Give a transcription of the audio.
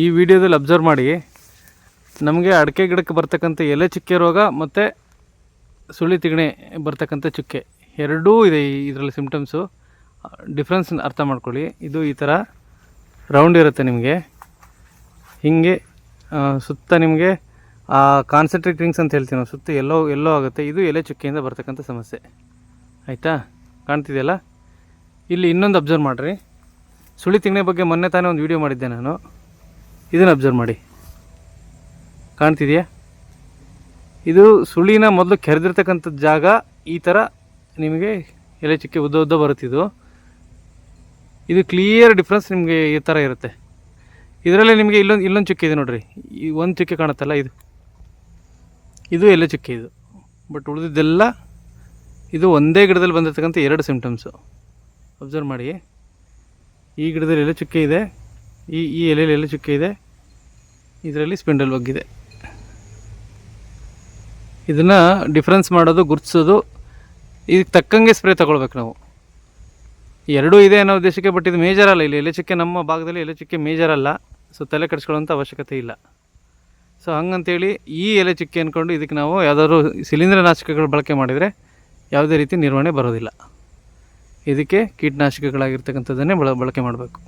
ಈ ವಿಡಿಯೋದಲ್ಲಿ ಅಬ್ಸರ್ವ್ ಮಾಡಿ. ನಮಗೆ ಅಡಿಕೆ ಗಿಡಕ್ಕೆ ಬರ್ತಕ್ಕಂಥ ಎಲೆ ಚುಕ್ಕೆ ರೋಗ ಮತ್ತು ಸುಳಿ ತಿಗಣೆ ಬರ್ತಕ್ಕಂಥ ಚುಕ್ಕೆ. ಎರಡೂ ಇದೆ ಇದರಲ್ಲಿ ಸಿಮ್ಟಮ್ಸು ಡಿಫ್ರೆನ್ಸ್ ಅರ್ಥ ಮಾಡ್ಕೊಳ್ಳಿ. ಇದು ಈ ಥರ ರೌಂಡ್ ಇರುತ್ತೆ ನಿಮಗೆ. ಹೀಗೆ ಸುತ್ತ ನಿಮಗೆ, ಆ ಕಾನ್ಸಂಟ್ರೇಟ್ ರಿಂಗ್ಸ್ ಅಂತ ಹೇಳ್ತೀವಿ ನಾವು, ಸುತ್ತ ಎಲ್ಲೋ ಎಲ್ಲೋ ಆಗುತ್ತೆ. ಇದು ಎಲೆ ಚುಕ್ಕೆಯಿಂದ ಬರ್ತಕ್ಕಂಥ ಸಮಸ್ಯೆ. ಆಯಿತಾ? ಕಾಣ್ತಿದೆಯಲ್ಲ? ಇಲ್ಲಿ ಇನ್ನೊಂದು ಅಬ್ಸರ್ವ್ ಮಾಡಿರಿ. ಸುಳಿ ತಿಗ್ಣೆ ಬಗ್ಗೆ ಮೊನ್ನೆ ತಾನೇ ಒಂದು ವೀಡಿಯೋ ಮಾಡಿದ್ದೆ ನಾನು. ಇದನ್ನು ಅಬ್ಸರ್ವ್ ಮಾಡಿ. ಕಾಣ್ತಿದೆಯಾ? ಇದು ಸುಳಿನ ಮೊದಲು ಕೆರೆದಿರ್ತಕ್ಕಂಥ ಜಾಗ ಈ ಥರ ನಿಮಗೆ ಎಲೆ ಚುಕ್ಕೆ ಉದ್ದ ಉದ್ದ ಬರುತ್ತಿದ್ದು. ಇದು ಕ್ಲಿಯರ್ ಡಿಫ್ರೆನ್ಸ್ ನಿಮಗೆ ಈ ಥರ ಇರುತ್ತೆ. ಇದರಲ್ಲಿ ನಿಮಗೆ ಇಲ್ಲೊಂದು ಇಲ್ಲೊಂದು ಚುಕ್ಕೆ ಇದೆ ನೋಡಿರಿ. ಈ ಒಂದು ಚುಕ್ಕೆ ಕಾಣುತ್ತಲ್ಲ ಇದು. ಇದು ಎಲೆ ಚುಕ್ಕೆ ಇದು. ಬಟ್ ಉಳಿದಿದ್ದೆಲ್ಲ ಇದು ಒಂದೇ ಗಿಡದಲ್ಲಿ ಬಂದಿರತಕ್ಕಂಥ ಎರಡು ಸಿಂಪ್ಟಮ್ಸು ಅಬ್ಸರ್ವ್ ಮಾಡಿ ಈ ಗಿಡದಲ್ಲಿ ಎಲೆ ಚುಕ್ಕೆ ಇದೆ. ಈ ಈ ಎಲೆಯಲ್ಲಿ ಎಲೆ ಚುಕ್ಕೆ ಇದೆ. ಇದರಲ್ಲಿ ಸ್ಪಿಂಡಲ್ ಬಗ್ಗಿದೆ ಇದನ್ನು ಡಿಫ್ರೆನ್ಸ್ ಮಾಡೋದು, ಗುರ್ತಿಸೋದು ಇದಕ್ಕೆ ತಕ್ಕಂಗೆ ಸ್ಪ್ರೇ ತಗೊಳ್ಬೇಕು ನಾವು. ಎರಡೂ ಇದೆ ಅನ್ನೋ ಉದ್ದೇಶಕ್ಕೆ ಬಟ್ ಇದು ಮೇಜರ್ ಅಲ್ಲ. ಇಲ್ಲಿ ಎಲೆ ಚುಕ್ಕೆ ನಮ್ಮ ಭಾಗದಲ್ಲಿ ಎಲೆ ಚುಕ್ಕೆ ಮೇಜರ್ ಅಲ್ಲ. ಸೊ ತಲೆ ಕೆಡಿಸ್ಕೊಳ್ಳೋಂಥ ಅವಶ್ಯಕತೆ ಇಲ್ಲ. ಸೊ ಹಂಗಂತೇಳಿ ಈ ಎಲೆ ಚುಕ್ಕೆ ಅಂದ್ಕೊಂಡು ಇದಕ್ಕೆ ನಾವು ಯಾವುದಾದ್ರು ಶಿಲೀಂಧ್ರನಾಶಕಗಳು ಬಳಕೆ ಮಾಡಿದರೆ ಯಾವುದೇ ರೀತಿ ನಿರ್ವಹಣೆ ಬರೋದಿಲ್ಲ. ಇದಕ್ಕೆ ಕೀಟನಾಶಕಗಳಾಗಿರ್ತಕ್ಕಂಥದ್ದನ್ನೇ ಬಳ ಬಳಕೆ ಮಾಡಬೇಕು.